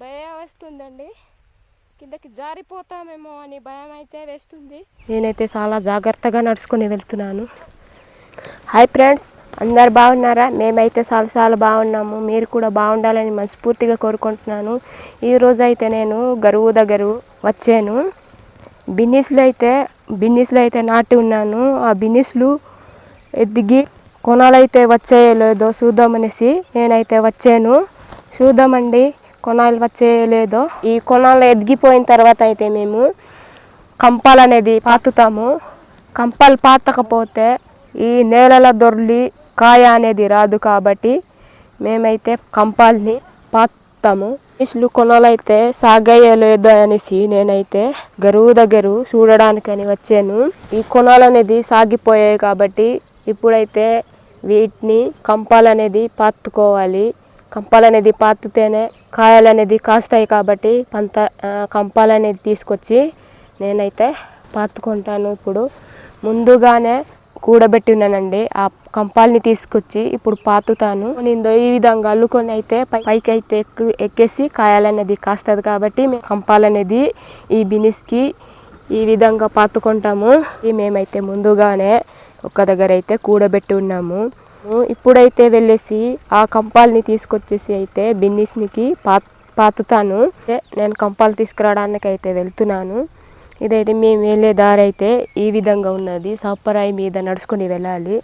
భయం వస్తుందండి. కిందకి జారిపోతామేమో అని భయం అయితే వేస్తుంది. నేనైతే చాలా జాగ్రత్తగా నడుచుకొని వెళ్తున్నాను. హాయ్ ఫ్రెండ్స్ అందరు బాగున్నారా? మేమైతే చాలా చాలా బాగున్నాము. మీరు కూడా బాగుండాలని మనస్ఫూర్తిగా కోరుకుంటున్నాను. ఈరోజు అయితే నేను గరువు దగ్గర వచ్చాను. బిన్నిస్లు అయితే బిన్నిస్లు అయితే నాటి ఉన్నాను. ఆ బిన్నిస్లు ఎదిగి కొనాలైతే వచ్చాయో లేదో చూద్దామనేసి నేనైతే వచ్చాను. చూద్దామండి. కొనాలు వచ్చేయలేదో ఈ కొనాలు ఎదిగిపోయిన తర్వాత అయితే మేము కంపాలు అనేది పాతుతాము. కంపాలు పాతకపోతే ఈ నేలల దొర్లి కాయ అనేది రాదు కాబట్టి మేమైతే కంపాల్ని పాతాము. ఇసులు కొనాలైతే సాగయ్యలేదో అనేసి నేనైతే గరువు దగ్గర చూడడానికని వచ్చాను. ఈ కొనాలు అనేది సాగిపోయాయి కాబట్టి ఇప్పుడైతే వీటిని కంపాలు అనేది పాతుకోవాలి. కంపాలు అనేది కాయలు అనేది కాస్తాయి కాబట్టి పంత కంపాలు అనేది తీసుకొచ్చి నేనైతే పాతుకుంటాను ఇప్పుడు. ముందుగానే కూడబెట్టి ఉన్నానండి ఆ కంపాలని తీసుకొచ్చి ఇప్పుడు పాతుతాను. నేను ఈ విధంగా అల్లుకొని అయితే పై- పైకి అయితే ఎక్కు ఎక్కేసి కాయాలనేది కాస్తుంది కాబట్టి మేము కంపాలనేది ఈ బినిస్కి ఈ విధంగా పాతుకుంటాము. మేమైతే ముందుగానే ఒక దగ్గర అయితే కూడబెట్టి ఉన్నాము. ఇప్పుడైతే వెళ్ళేసి ఆ కంపాలని తీసుకొచ్చేసి అయితే బిన్నిస్నికి పా పాతుతాను. నేను కంపాలు తీసుకురావడానికి అయితే వెళ్తున్నాను. ఇదైతే మేము వెళ్ళే దారి అయితే ఈ విధంగా ఉన్నది. సాపరాయి మీద నడుచుకొని వెళ్ళాలి.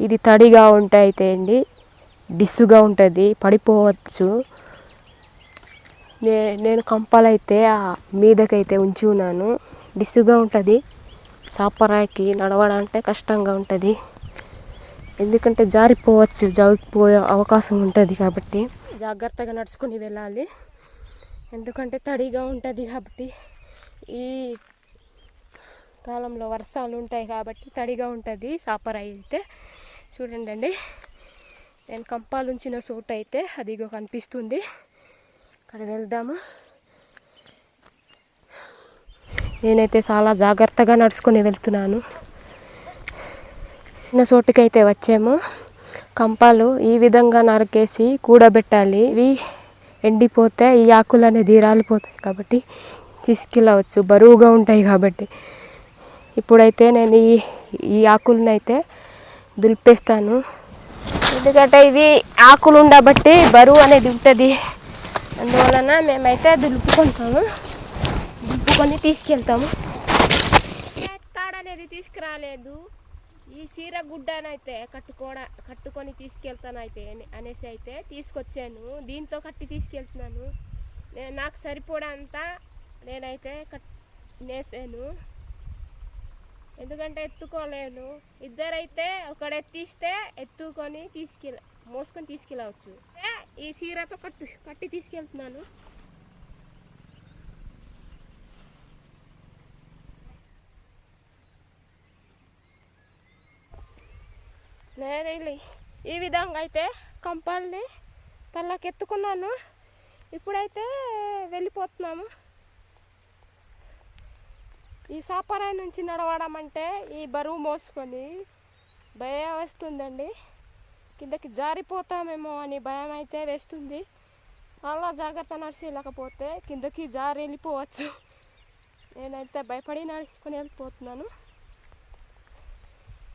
ఇది తడిగా ఉంటాయి అయితే అండి డిస్సుగా ఉంటుంది పడిపోవచ్చు. నే నేను కంపాలైతే ఆ మీదకైతే ఉంచి ఉన్నాను. డిస్సుగా ఉంటుంది. సాపరాయికి నడవడంటే కష్టంగా ఉంటుంది. ఎందుకంటే జారిపోవచ్చు జారిపోయే అవకాశం ఉంటుంది కాబట్టి. జాగ్రత్తగా నడుచుకుని వెళ్ళాలి. ఎందుకంటే తడిగా ఉంటుంది కాబట్టి ఈ కాలంలో వర్షాలు ఉంటాయి కాబట్టి తడిగా ఉంటుంది. సాపరాయి అయితే చూడండి అండి. నేను కంపాలుంచిన చోటు అయితే అదిగో కనిపిస్తుంది. అక్కడ వెళ్దాము? నేనైతే చాలా జాగ్రత్తగా నడుచుకొని వెళ్తున్నాను. చిన్న చోటుకైతే వచ్చాము. కంపాలు ఈ విధంగా నరికేసి కూడబెట్టాలి. ఇవి ఎండిపోతే ఈ ఆకులు అనేది రాలిపోతాయి కాబట్టి తీసుకెళ్ళవచ్చు. బరువుగా ఉంటాయి కాబట్టి. ఇప్పుడైతే నేను ఈ ఈ ఆకులను అయితే దులిపేస్తాను. ఎందుకంటే ఇవి ఆకులు ఉండబట్టి బరువు అనేది ఉంటుంది. అందువలన మేమైతే దులుపుకుంటాము. దులుపుకొని తీసుకెళ్తాము. తాడు అనేది తీసుకురాలేదు. ఈ చీర గుడ్డనైతే కట్టుకోడా కట్టుకొని తీసుకెళ్తానైతే అనేసి అయితే తీసుకొచ్చాను. దీంతో కట్టి తీసుకెళ్తున్నాను. నేను నాకు సరిపోడంతా నేనైతే కట్ నేసాను. ఎందుకంటే ఎత్తుకోలేను. ఇద్దరైతే ఒకడు ఎత్తిస్తే ఎత్తుకొని తీసుకెళ్ళ మోసుకొని తీసుకెళ్ళవచ్చు. ఏ, ఈ చీరతో కట్టు కట్టి తీసుకెళ్తున్నాను. నేను ఈ విధంగా అయితే కంపాలని తల్లకెత్తుకున్నాను ఇప్పుడైతే వెళ్ళిపోతున్నాము. ఈ సాపరాయి నుంచి నడవడం అంటే ఈ బరువు మోసుకొని భయం వేస్తుందండి. కిందకి జారిపోతామేమో అని భయం అయితే వేస్తుంది. అలా జాగ్రత్త నడిచేయలేకపోతే కిందకి జారి వెళ్ళిపోవచ్చు. నేనైతే భయపడి నడుచుకొని వెళ్ళిపోతున్నాను.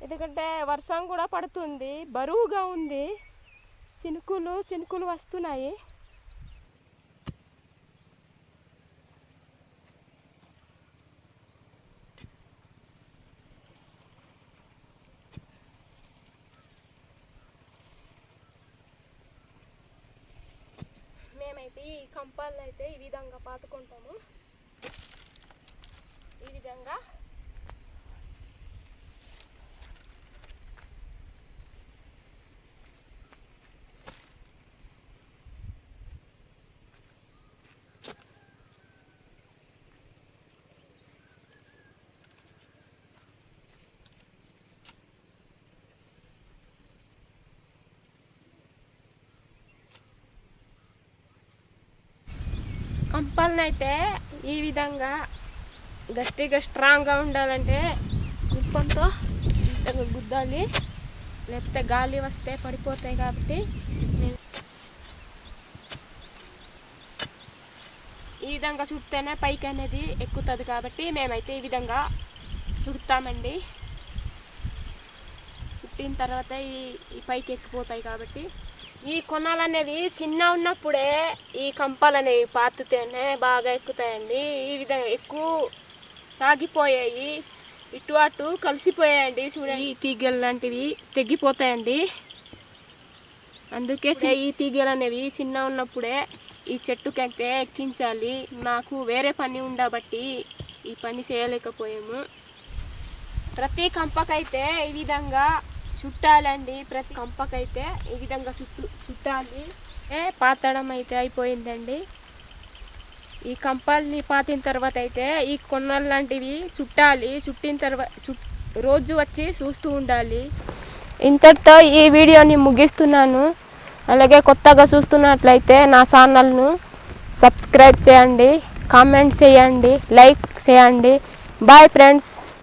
ఎందుకంటే వర్షం కూడా పడుతుంది బరువుగా ఉంది. చినుకులు చినుకులు వస్తున్నాయి. మేమైతే ఈ కంపాలను అయితే ఈ విధంగా పాతుకుంటాము. ఈ విధంగా కంపల్ని అయితే ఈ విధంగా గట్టిగా స్ట్రాంగ్గా ఉండాలంటే ఉప్పంతో ఇట్లా గుద్దాలి. లేకపోతే గాలి వస్తే పడిపోతాయి కాబట్టి నేను ఈ విధంగా చుడితేనే పైకి అనేది ఎక్కుతుంది కాబట్టి మేమైతే ఈ విధంగా చుడతామండి. చుట్టిన తర్వాత ఈ పైకి ఎక్కిపోతాయి కాబట్టి ఈ కొనాలు అనేవి చిన్న ఉన్నప్పుడే ఈ కంపాలు అనేవి పాతుతేనే బాగా ఎక్కుతాయండి. ఈ విధంగా ఎక్కువ సాగిపోయాయి. ఇటు అటు కలిసిపోయాయండి చూడండి. ఈ తీగలు లాంటివి తెగిపోతాయండి. అందుకే ఈ తీగలు అనేవి చిన్న ఉన్నప్పుడే ఈ చెట్టుకి అయితే ఎక్కించాలి. మాకు వేరే పని ఉండబట్టి ఈ పని చేయలేకపోయాము. ప్రతి కంపకైతే ఈ విధంగా చుట్టాలండి. ప్రతి కంపకైతే ఈ విధంగా చుట్టు చుట్టాలి. ఏ పాతడం అయితే అయిపోయిందండి. ఈ కంపాలని పాతిన తర్వాత అయితే ఈ కొన్నలు లాంటివి చుట్టాలి. చుట్టిన తర్వాత రోజు వచ్చి చూస్తూ ఉండాలి. ఇంతటితో ఈ వీడియోని ముగిస్తున్నాను. అలాగే కొత్తగా చూస్తున్నట్లయితే నా ఛానల్ను సబ్స్క్రైబ్ చేయండి. కామెంట్ చేయండి. లైక్ చేయండి. Bye friends.